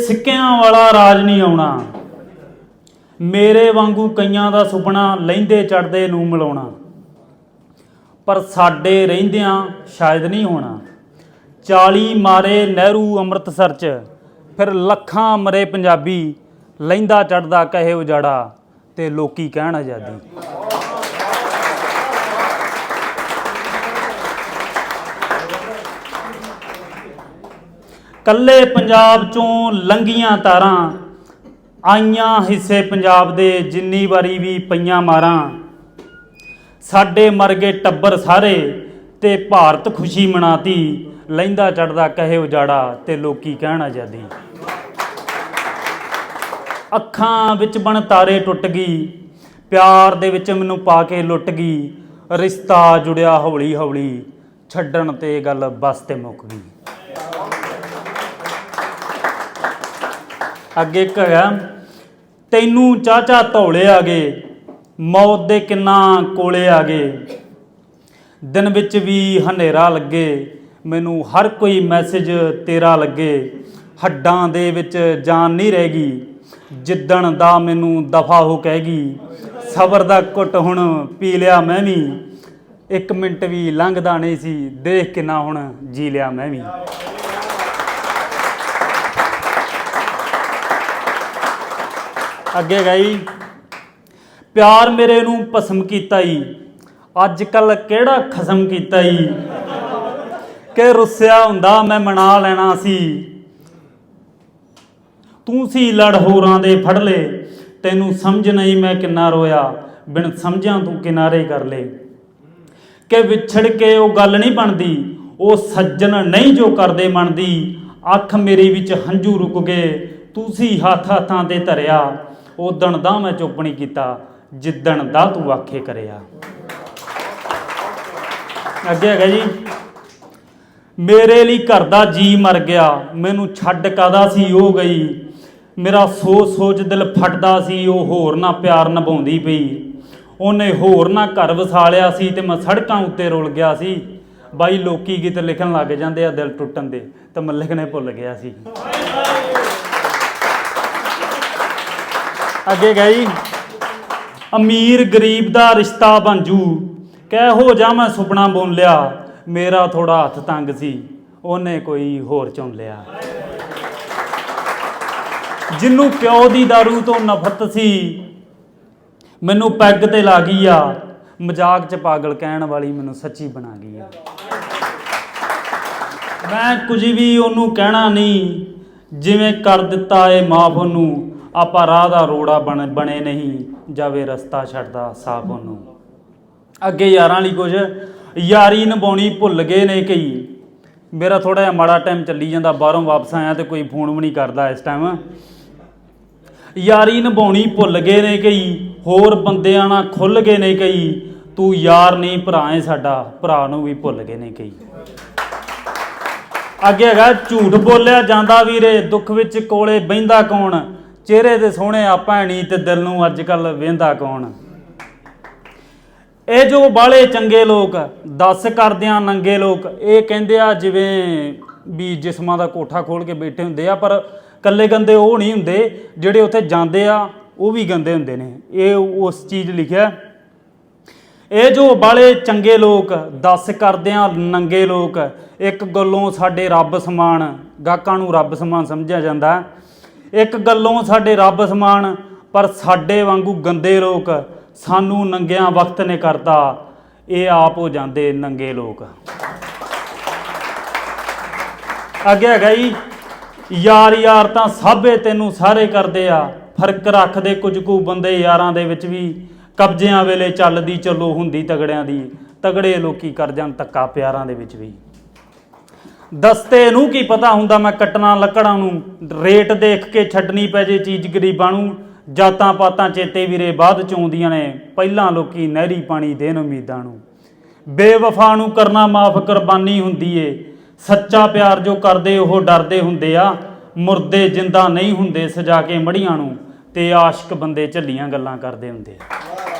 ਸਿੱਕਿਆਂ ਵਾਲਾ ਰਾਜ ਨਹੀਂ ਆਉਣਾ। ਮੇਰੇ ਵਾਂਗੂ ਕਈਆਂ ਦਾ ਸੁਪਨਾ ਲੈਂਦੇ ਚੜਦੇ ਨੂੰ ਮਿਲਾਉਣਾ। ਪਰ ਸਾਡੇ ਰਹਿੰਦਿਆਂ ਸ਼ਾਇਦ ਨਹੀਂ ਹੋਣਾ। 40 ਮਾਰੇ ਨਹਿਰੂ ਅੰਮ੍ਰਿਤਸਰ ਚ, ਫਿਰ ਲੱਖਾਂ ਮਰੇ ਪੰਜਾਬੀ, ਲੈਂਦਾ ਚੜਦਾ ਕਹੇ ਉਜਾੜਾ, ਤੇ ਲੋਕੀ ਕਹਿਣ ਆਜ਼ਾਦੀ। ਕੱਲੇ ਪੰਜਾਬ ਚੋਂ ਲੰਗੀਆਂ ਤਾਰਾਂ, ਆਈਆਂ ਹਿੱਸੇ ਪੰਜਾਬ ਦੇ ਜਿੰਨੀ ਵਾਰੀ ਵੀ ਪਈਆਂ ਮਾਰਾਂ। ਸਾਡੇ ਮਰ ਗਏ ਟੱਬਰ ਸਾਰੇ ਤੇ ਭਾਰਤ ਖੁਸ਼ੀ ਮਨਾਤੀ, ਲੈਂਦਾ ਚੜਦਾ ਕਹੇ ਉਜਾੜਾ ਤੇ ਲੋਕੀ ਕਹਿਣ ਆਜ਼ਾਦੀ। ਅੱਖਾਂ ਵਿੱਚ ਬਣ ਤਾਰੇ ਟੁੱਟ ਗਈ, ਪਿਆਰ ਦੇ ਵਿੱਚ ਮੈਨੂੰ ਪਾ ਕੇ ਲੁੱਟ ਗਈ, ਰਿਸ਼ਤਾ ਜੁੜਿਆ ਹੌਲੀ ਹੌਲੀ ਛੱਡਣ ਤੇ ਗੱਲ ਬਸ ਤੇ ਮੁੱਕ ਗਈ। ਅੱਗੇ ਇੱਕ ਹੈਗਾ ਤੈਨੂੰ ਚਾਚਾ ਧੌਲੇ ਆ ਗਏ ਮੌਤ ਦੇ ਕਿੰਨਾ ਕੋਲੇ ਆ ਗਏ ਦਿਨ ਵਿੱਚ ਵੀ ਹਨੇਰਾ ਲੱਗੇ, ਮੈਨੂੰ ਹਰ ਕੋਈ ਮੈਸੇਜ ਤੇਰਾ ਲੱਗੇ। ਹੱਡਾਂ ਦੇ ਵਿੱਚ ਜਾਨ ਨਹੀਂ ਰਹੇਗੀ, ਜਿੱਦਣ ਦਾ ਮੈਨੂੰ ਦਫਾ ਹੋ ਕਹੇਗੀ, ਸਬਰ ਦਾ ਘੁੱਟ ਹੁਣ ਪੀ ਲਿਆ ਮੈਂ ਵੀ। ਇੱਕ ਮਿੰਟ ਵੀ ਲੰਘਦਾ ਨਹੀਂ ਸੀ, ਦੇਖ ਕਿੰਨਾ ਹੁਣ ਜੀ ਲਿਆ ਮੈਂ ਵੀ। ਅੱਗੇ ਗਈ। ਪਿਆਰ ਮੇਰੇ ਨੂੰ ਭਸਮ ਕੀਤਾ ਈ ਅੱਜ ਕੱਲ ਕਿਹੜਾ ਖਸਮ ਕੀਤਾ ਈ ਕਿ ਰੁੱਸਿਆ ਹੁੰਦਾ ਮੈਂ ਮਨਾ ਲੈਣਾ ਸੀ। ਤੂੰ ਸੀ ਲੜ ਹੋਰਾਂ ਦੇ ਫੜ ਲੈ ਤੈਨੂੰ ਸਮਝ ਨਹੀਂ ਮੈਂ ਕਿੰਨਾ ਰੋਇਆ। ਬਿਨ ਸਮਝਾਂ ਤੂੰ ਕਿਨਾਰੇ ਕਰ ਲੈ। ਕਿ ਵਿਛੜ ਕੇ ਉਹ ਗੱਲ ਨਹੀਂ ਬਣਦੀ। ਉਹ ਸੱਜਣ ਨਹੀਂ ਜੋ ਕਰਦੇ ਮੰਨਦੀ। ਅੱਖ ਮੇਰੀ ਵਿੱਚ ਹੰਝੂ ਰੁਕ ਗਏ। ਤੂੰ ਸੀ ਹੱਥ ਹੱਥਾਂ ਤੇ ਧਰਿਆ। ਉਦਣ ਦਾ ਮੈਂ ਚੁੱਪ ਨਹੀਂ ਕੀਤਾ, ਜਿੱਦਣ ਦਾ ਤੂੰ ਆਖੇ ਕਰਿਆ। ਅੱਗੇ ਹੈਗਾ ਜੀ, ਮੇਰੇ ਲਈ ਘਰ ਦਾ ਜੀ ਮਰ ਗਿਆ, ਮੈਨੂੰ ਛੱਡ ਕਾਦਾ ਸੀ ਉਹ ਗਈ। ਮੇਰਾ ਸੋਚ ਸੋਚ ਦਿਲ ਫਟਦਾ ਸੀ, ਉਹ ਹੋਰ ਨਾ ਪਿਆਰ ਨਿਭਾਉਂਦੀ ਪਈ। ਉਹਨੇ ਹੋਰ ਨਾ ਘਰ ਵਸਾਲਿਆ ਸੀ ਤੇ ਮੈਂ ਸੜਕਾਂ ਉੱਤੇ ਰੁਲ ਗਿਆ ਸੀ। ਬਾਈ ਲੋਕੀ ਗੀਤ ਲਿਖਣ ਲੱਗ ਜਾਂਦੇ ਆ ਦਿਲ ਟੁੱਟਣ ਦੇ, ਤਾਂ ਮੈਂ ਲਿਖਣੇ ਭੁੱਲ ਗਿਆ ਸੀ। ਅੱਗੇ ਗਈ। ਅਮੀਰ ਗਰੀਬ ਦਾ ਰਿਸ਼ਤਾ ਬਣ ਜੂ। ਕਹਿ, ਹੋ ਜਾ ਮੈਂ ਸੁਪਨਾ ਬੁਣ ਲਿਆ। ਮੇਰਾ ਥੋੜਾ ਹੱਥ ਤੰਗ ਸੀ। ਉਹਨੇ ਕੋਈ ਹੋਰ ਚੁਣ ਲਿਆ। ਜਿੰਨੂੰ ਪਿਓ ਦੀ दारू ਤੋਂ ਨਫ਼ਰਤ ਸੀ, ਮੈਨੂੰ ਪੈਗ ਤੇ ਲਾ ਗਈ ਆ। ਮਜ਼ਾਕ ਚ ਪਾਗਲ ਕਹਿਣ ਵਾਲੀ ਮੈਨੂੰ ਸੱਚੀ ਬਣਾ ਗਈ ਆ। ਮੈਂ ਕੁਝ ਵੀ ਉਹਨੂੰ ਕਹਿਣਾ ਨਹੀਂ। ਜਿਵੇਂ ਕਰ ਦਿੱਤਾ ਏ ਮਾਫ ਉਹਨੂੰ। ਆਪਾਂ ਰਾਹ ਦਾ ਰੋੜਾ ਬਣ, ਬਣੇ ਨਹੀਂ, ਜਾਵੇ ਰਸਤਾ ਛੱਡਦਾ ਸਾਫ਼ ਉਹਨੂੰ। ਅੱਗੇ ਯਾਰਾਂ ਲਈ ਕੁਝ ਯਾਰੀ ਨਿਭਾਉਣੀ ਭੁੱਲ ਗਏ ਨੇ ਕਈ। ਮੇਰਾ ਥੋੜਾ ਜਿਹਾ ਮਾੜਾ ਟਾਈਮ ਚੱਲੀ ਜਾਂਦਾ, ਬਾਹਰੋਂ ਵਾਪਸ ਆਇਆ ਤੇ ਕੋਈ ਫੋਨ ਵੀ ਨਹੀਂ ਕਰਦਾ ਇਸ ਟਾਈਮ ਯਾਰੀ ਨਿਭਾਉਣੀ ਭੁੱਲ ਗਏ ਨੇ ਕਈ, ਹੋਰ ਬੰਦਿਆਂ ਨਾਲ ਖੁੱਲ ਗਏ ਨੇ ਕਈ। ਤੂੰ ਯਾਰ ਨਹੀਂ, ਭਰਾ ਏ ਸਾਡਾ, ਭਰਾ ਨੂੰ ਵੀ ਭੁੱਲ ਗਏ ਨੇ ਕਈ। ਅੱਗੇ ਹੈਗਾ ਝੂਠ ਬੋਲਿਆ ਜਾਂਦਾ ਵੀਰੇ, ਦੁੱਖ ਵਿੱਚ ਕੋਲੇ ਬਹਿੰਦਾ ਕੌਣ? ਚਿਹਰੇ ਤੇ ਸੋਹਣੇ ਆਪਾਂ ਭੈਣੀ ਤੇ ਦਿਲ ਨੂੰ ਅੱਜ ਕੱਲ ਵੇਂਦਾ ਕੌਣ? ਇਹ ਜੋ ਬਾਲੇ ਚੰਗੇ ਲੋਕ, ਦੱਸ ਕਰਦਿਆਂ ਨੰਗੇ ਲੋਕ, ਇਹ ਕਹਿੰਦੇ ਆ ਜਿਵੇਂ ਵੀ ਜਿਸਮਾਂ ਦਾ ਕੋਠਾ ਖੋਲ ਕੇ ਬੈਠੇ ਹੁੰਦੇ ਆ, ਪਰ ਕੱਲੇ ਗੰਦੇ ਉਹ ਨਹੀਂ ਹੁੰਦੇ, ਜਿਹੜੇ ਉੱਥੇ ਜਾਂਦੇ ਆ, ਉਹ ਵੀ ਗੰਦੇ ਹੁੰਦੇ ਨੇ। ਇਹ ਉਸ ਚੀਜ਼ ਲਿਖਿਆ ਇਹ ਜੋ ਬਾਲੇ ਚੰਗੇ ਲੋਕ, ਦੱਸ ਕਰਦਿਆਂ ਨੰਗੇ ਲੋਕ, ਇੱਕ ਗੱਲੋਂ ਸਾਡੇ ਰੱਬ ਸਮਾਨ ਗਾਕਾਂ ਨੂੰ ਰੱਬ ਸਮਾਨ ਸਮਝਿਆ ਜਾਂਦਾ ਇੱਕ ਗੱਲੋਂ ਸਾਡੇ ਰੱਬ ਸਮਾਨ, ਪਰ ਸਾਡੇ ਵਾਂਗੂ ਗੰਦੇ ਲੋਕ ਸਾਨੂੰ ਨੰਗਿਆਂ ਵਕਤ ਨੇ ਕਰਤਾ। ਇਹ ਆਪ ਹੋ ਜਾਂਦੇ ਨੰਗੇ ਲੋਕ। ਅੱਗੇ ਹੈਗਾ ਜੀ, ਯਾਰ ਯਾਰ ਤਾਂ ਸਾਬੇ ਤੈਨੂੰ ਸਾਰੇ ਕਰਦੇ ਆ। ਫ਼ਰਕ ਰੱਖਦੇ ਕੁਝ ਕੁ ਬੰਦੇ ਯਾਰਾਂ ਦੇ ਵਿੱਚ ਵੀ। ਕਬਜ਼ਿਆਂ ਵੇਲੇ ਚੱਲਦੀ, ਚੱਲੋ ਹੁੰਦੀ ਤਗੜਿਆਂ ਦੀ। ਤਗੜੇ ਲੋਕੀ ਕਰ ਜਾਣ ਤੱਕਾ ਪਿਆਰਾਂ ਦੇ ਵਿੱਚ ਵੀ। ਦਸਤੇ ਨੂੰ ਕੀ ਪਤਾ ਹੁੰਦਾ ਮੈਂ ਕੱਟਣਾ ਲੱਕੜਾਂ ਨੂੰ? ਰੇਟ ਦੇਖ ਕੇ ਛੱਡਣੀ ਪੈ ਜੇ ਚੀਜ਼ ਗਰੀਬਾਂ ਨੂੰ। ਜਾਤਾਂ ਪਾਤਾਂ ਚੇਤੇ ਵੀਰੇ ਬਾਅਦ ਚ ਆਉਂਦੀਆਂ ਨੇ। ਪਹਿਲਾਂ ਲੋਕੀ ਨਹਿਰੀ ਪਾਣੀ ਦੇਣ ਉਮੀਦਾਂ ਨੂੰ। ਬੇਵਫਾ ਨੂੰ ਕਰਨਾ ਮਾਫ ਕੁਰਬਾਨੀ ਹੁੰਦੀ ਏ। ਸੱਚਾ ਪਿਆਰ ਜੋ ਕਰਦੇ ਉਹ ਡਰਦੇ ਹੁੰਦੇ ਆ। ਮੁਰਦੇ ਜਿੰਦਾ ਨਹੀਂ ਹੁੰਦੇ ਸਜਾ ਕੇ ਮੜੀਆਂ ਨੂੰ। ਤੇ ਆਸ਼ਿਕ ਬੰਦੇ ਝੱਲੀਆਂ ਗੱਲਾਂ ਕਰਦੇ ਹੁੰਦੇ ਆ।